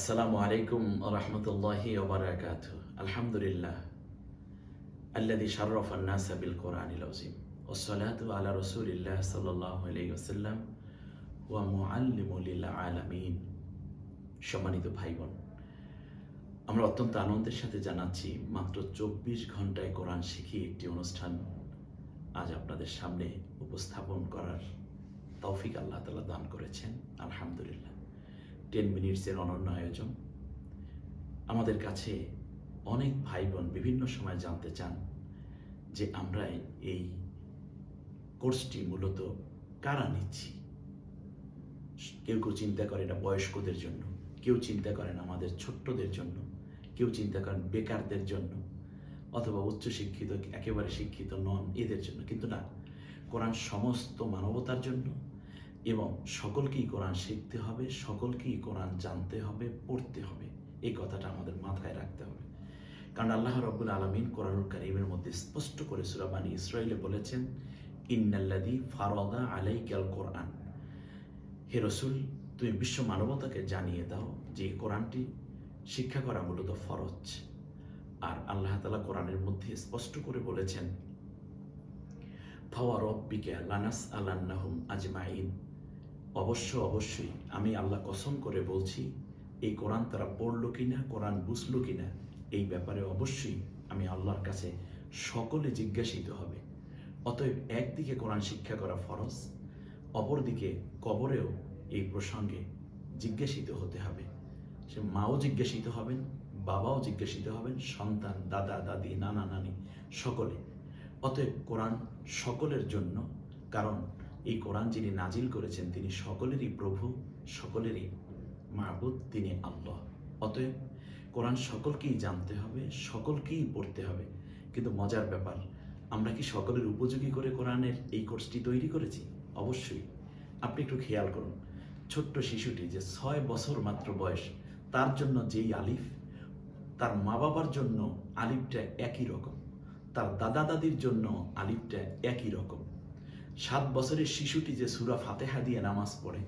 আসসালামু আলাইকুম রহমতুল্লাহি ওবরাকাত আলহামদুলিল্লাহ আল্লাদি শাররফ আন্নাস বিল কোরআনিল আজিম ওসলাতু আলা রসুলিল্লাহ সাল্লাল্লাহু আলাইহি ওয়াসাল্লাম ওয়া মুআল্লিমুল আলামিন। সম্মানিত ভাই বোন আমরা অত্যন্ত আনন্দের সাথে জানাচ্ছি, মাত্র চব্বিশ ঘন্টায় কোরআন শিখি একটি অনুষ্ঠান আজ আপনাদের সামনে উপস্থাপন করার তৌফিক আল্লাহ তালা দান করেছেন। আলহামদুলিল্লাহ। টেন মিনিটসের অনন্য আয়োজন। আমাদের কাছে অনেক ভাই বোন বিভিন্ন সময় জানতে চান যে আমরা এই কোর্সটি মূলত কারা নিচ্ছি। কেউ কেউ চিন্তা করে এটা বয়স্কদের জন্য, কেউ চিন্তা করেন আমাদের ছোট্টদের জন্য, কেউ চিন্তা করেন বেকারদের জন্য, অথবা উচ্চশিক্ষিত, একেবারে শিক্ষিত নন, এদের জন্য। কিন্তু না, কোরআন সমস্ত মানবতার জন্য এবং সকলকেই কোরআন শিখতে হবে, সকলকেই কোরআন জানতে হবে, পড়তে হবে। এই কথাটা আমাদের মাথায় রাখতে হবে। কারণ আল্লাহ রব্বুল আলমিন কোরআনুল কারিমের মধ্যে স্পষ্ট করে সুরাবানি ইসরায়েলে বলেছেন ইন্নাল্লাদি ফারদা আলাইকাল কোরআন। হে রসুল, তুমি বিশ্ব মানবতাকে জানিয়ে দাও যে কোরআনটি শিক্ষা করা মূলত ফরজ। আর আল্লাহ তালা কোরআনের মধ্যে স্পষ্ট করে বলেছেন, ফাওয়া রব্বিকা লানাস আলান্নাহুম আজমাইন। অবশ্য, অবশ্যই, আমি আল্লাহ কসম করে বলছি, এই কোরআন তারা পড়ল কিনা, কোরআন বুঝলো কিনা, এই ব্যাপারে অবশ্যই আমি আল্লাহর কাছে সকলে জিজ্ঞাসিত হবে। অতএব একদিকে কোরআন শিক্ষা করা ফরজ, অপরদিকে কবরেও এই প্রসঙ্গে জিজ্ঞাসিত হতে হবে। সে মাও জিজ্ঞাসিত হবেন, বাবাও জিজ্ঞাসিত হবেন, সন্তান, দাদা, দাদি, নানা, নানি, সকলে। অতএব কোরআন সকলের জন্য, কারণ এই কোরআন যিনি নাজিল করেছেন, তিনি সকলেরই প্রভু, সকলেরই মাহবুদ তিনি আল্লাহ। অতএব কোরআন সকলকেই জানতে হবে, সকলকেই পড়তে হবে। কিন্তু মজার ব্যাপার, আমরা কি সকলের উপযোগী করে কোরআনের এই কোর্সটি তৈরি করেছি? অবশ্যই। আপনি একটু খেয়াল করুন, ছোট্ট শিশুটি যে ছয় বছর মাত্র বয়স, তার জন্য যেই আলিফ, তার মা বাবার জন্য আলিফটা একই রকম, তার দাদা দাদির জন্য আলিফটা একই রকম সাত বছরের শিশুটি যে সুরা ফাতেহা দিয়ে নামাজ পড়ে,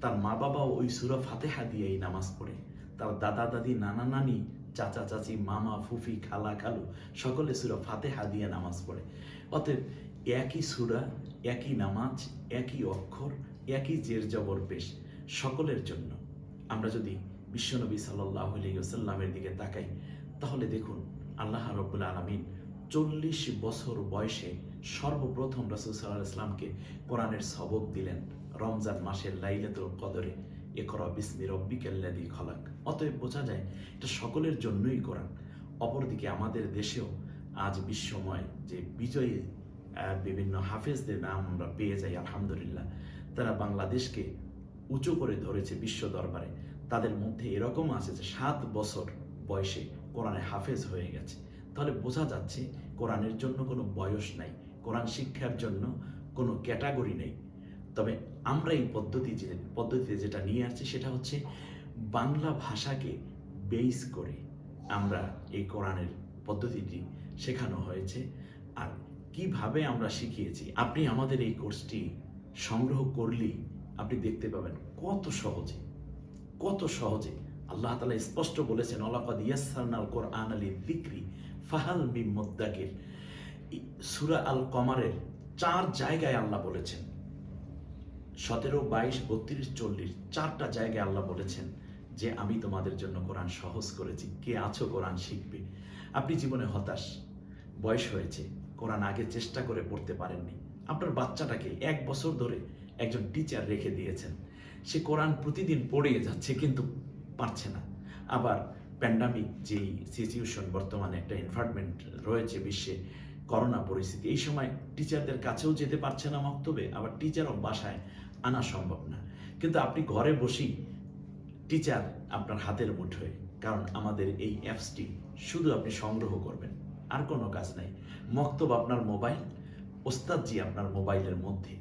তার মা বাবাও ওই সুরা ফাতেহা দিয়েই নামাজ পড়ে। তার দাদা, দাদি, নানা, নানি, চাচা, চাচি, মামা, ফুফি, খালা, খালু, সকলে সুরা ফাতেহা দিয়ে নামাজ পড়ে। অতএব একই সুরা, একই নামাজ, একই অক্ষর, একই জের জবর পেশ সকলের জন্য। আমরা যদি বিশ্বনবী সাল্লাহ আলিয়াল্লামের দিকে তাকাই, তাহলে দেখুন, আল্লাহ রব্বুল আলমিন চল্লিশ বছর বয়সে সর্বপ্রথম রসুল সাল্লাহ ইসলামকে কোরআনের সবক দিলেন, রমজান মাসের লাইলাতুল কদরে একরা বিসমি রব্বিকাল্লাদি খলাক। অতএব বোঝা যায়, এটা সকলের জন্যই কোরআন। অপরদিকে আমাদের দেশেও আজ বিশ্বময় যে বিজয়ী বিভিন্ন হাফেজদের নাম আমরা পেয়ে যাই, আলহামদুলিল্লাহ। তারা বাংলাদেশকে উঁচু করে ধরেছে বিশ্ব দরবারে। তাদের মধ্যে এরকম আছে যে সাত বছর বয়সে কোরআনে হাফেজ হয়ে গেছে। তাহলে বোঝা যাচ্ছে কোরআনের জন্য কোনো বয়স নাই। কোরআন শিক্ষার জন্য কোনো ক্যাটাগরি নেই। তবে আমরা এই পদ্ধতি যে, পদ্ধতিতে যেটা নিয়ে আসছি সেটা হচ্ছে বাংলা ভাষাকে বেস করে আমরা এই কোরআনের পদ্ধতিটি শেখানো হয়েছে আর কীভাবে আমরা শিখিয়েছি। আপনি আমাদের এই কোর্সটি সংগ্রহ করলেই আপনি দেখতে পাবেন কত সহজে কত সহজে। আল্লাহ তালা স্পষ্ট বলেছেন অলাকাদ ইয়াসাল কোরআন আলী দিক্রি ফাহাল বিম মুদ্দাকির। সুরা আল কমারের চার জায়গায় আল্লাহ বলেছেন। সতেরো, বাইশ, বত্রিশ, চল্লিশ, চারটা জায়গায় আল্লাহ বলেছেন যে, আমি তোমাদের জন্য কোরআন সহজ করেছি, কে আছো কোরআন শিখবে। আপনি জীবনে হতাশ, বয়স হয়েছে, কোরআন আগে চেষ্টা করে পড়তে পারেননি। আপনার বাচ্চাটাকে এক বছর ধরে একজন টিচার রেখে দিয়েছেন। সে কোরআন প্রতিদিন পড়িয়ে যাচ্ছে, কিন্তু পারছে না। আবার প্যান্ডামিক যেই সিচুয়েশন বর্তমানে একটা এনভায়রনমেন্ট রয়েছে বিশ্বে করোনা পরিস্থিতি। এই সময় টিচারদের কাছেও যেতে পারছে না মক্তবে, আবার টিচারও বাসায় আনা সম্ভব না। কিন্তু আপনি ঘরে বসেই টিচার আপনার হাতের মুঠোয়, কারণ আমাদের এই অ্যাপসটি শুধু আপনি সংগ্রহ করবেন, আর কোনো কাজ নাই। মক্তব আপনার মোবাইল ওস্তাদজি আপনার মোবাইলের মধ্যে।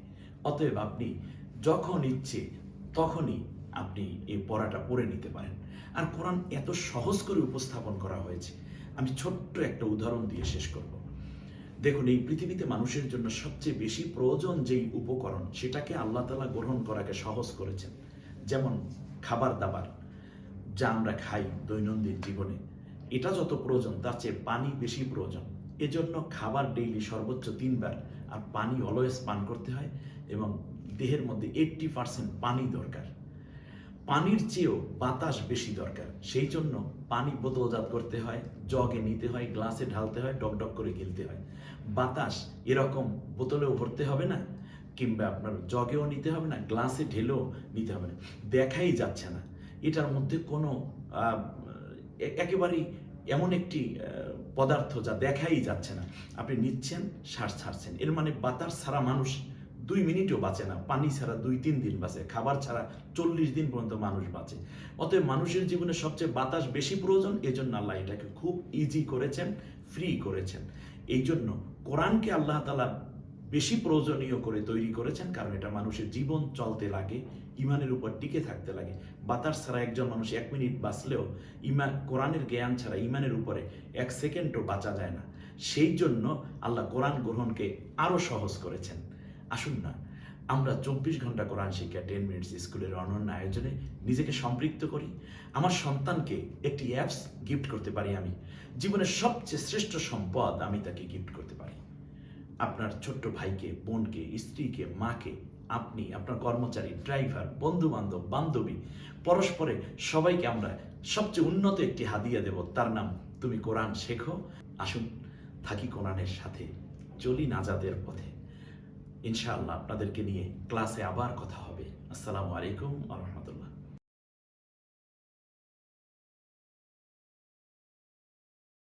অতএব আপনি যখন ইচ্ছে তখনই আপনি এই পড়াটা পড়ে নিতে পারেন। আর কোরআন এত সহজ করে উপস্থাপন করা হয়েছে। আমি ছোট্ট একটা উদাহরণ দিয়ে শেষ করব। দেখুন, এই পৃথিবীতে মানুষের জন্য সবচেয়ে বেশি প্রয়োজন যেই উপকরণ, সেটাকে আল্লাহ তালা গ্রহণ করাকে সহজ করেছেন। যেমন খাবার দাবার, যা আমরা খাই দৈনন্দিন জীবনে, এটা যত প্রয়োজন, তার চেয়ে পানি বেশি প্রয়োজন। এজন্য খাবার ডেইলি সর্বোচ্চ তিনবার, আর পানি অলওয়েজ পান করতে হয় এবং দেহের মধ্যে এইট্টি পার্সেন্ট পানি দরকার। পানির চেয়েও বাতাস বেশি দরকার। সেই জন্য পানি বোতলজাত করতে হয়, জগে নিতে হয়, গ্লাসে ঢালতে হয় ডক ডক করে গিলতে হয়। বাতাস এরকম বোতলেও ভরতে হবে না, কিংবা আপনার জগেও নিতে হবে না, গ্লাসে ঢেলেও নিতে হবে না। দেখাই যাচ্ছে না। এটার মধ্যে কোনো একেবারেই এমন একটি পদার্থ যা দেখাই যাচ্ছে না। আপনি নিচ্ছেন শ্বাস ছাড়ছেন। এর মানে বাতাস ছাড়া মানুষ দুই মিনিটও বাঁচে না, পানি ছাড়া দুই তিন দিন বাঁচে, খাবার ছাড়া চল্লিশ দিন পর্যন্ত মানুষ বাঁচে। অতএব মানুষের জীবনে সবচেয়ে বাতাস বেশি প্রয়োজন, এজন্য আল্লাহ এটাকে খুব ইজি করেছেন ফ্রি করেছেন। এই জন্য কোরআনকে আল্লাহ তালা বেশি প্রয়োজনীয় করে তৈরি করেছেন, কারণ এটা মানুষের জীবন চলতে লাগে, ইমানের উপর টিকে থাকতে লাগে। বাতাস ছাড়া একজন মানুষ এক মিনিট বাঁচলেও ইমান কোরআনের জ্ঞান ছাড়া ইমানের উপরে এক সেকেন্ডও বাঁচা যায় না। সেই জন্য আল্লাহ কোরআন গ্রহণকে আরও সহজ করেছেন। আসুন না। আমরা চব্বিশ ঘণ্টা কোরআন শিক্ষা টেন মিনিটস স্কুলের অনন্য আয়োজনে নিজেকে সম্পৃক্ত করি। আমার সন্তানকে একটি অ্যাপস গিফট করতে পারি আমি। জীবনের সবচেয়ে শ্রেষ্ঠ সম্পদ আমি তাকে গিফট করতে পারি। আপনার ছোট্ট ভাইকে, বোনকে, স্ত্রীকে, মাকে, আপনি, আপনার কর্মচারী ড্রাইভার বন্ধু বান্ধব বান্ধবী, পরস্পরে সবাইকে আমরা সবচেয়ে উন্নত একটি হাদিয়া দেব। তার নাম, তুমি কোরআন শেখো। আসুন থাকি কোরআনের সাথে, চলি নাজাদের পথে। ইনশাআল্লাহ আপনাদেরকে নিয়ে ক্লাসে আবার কথা হবে। আসসালামু আলাইকুম আ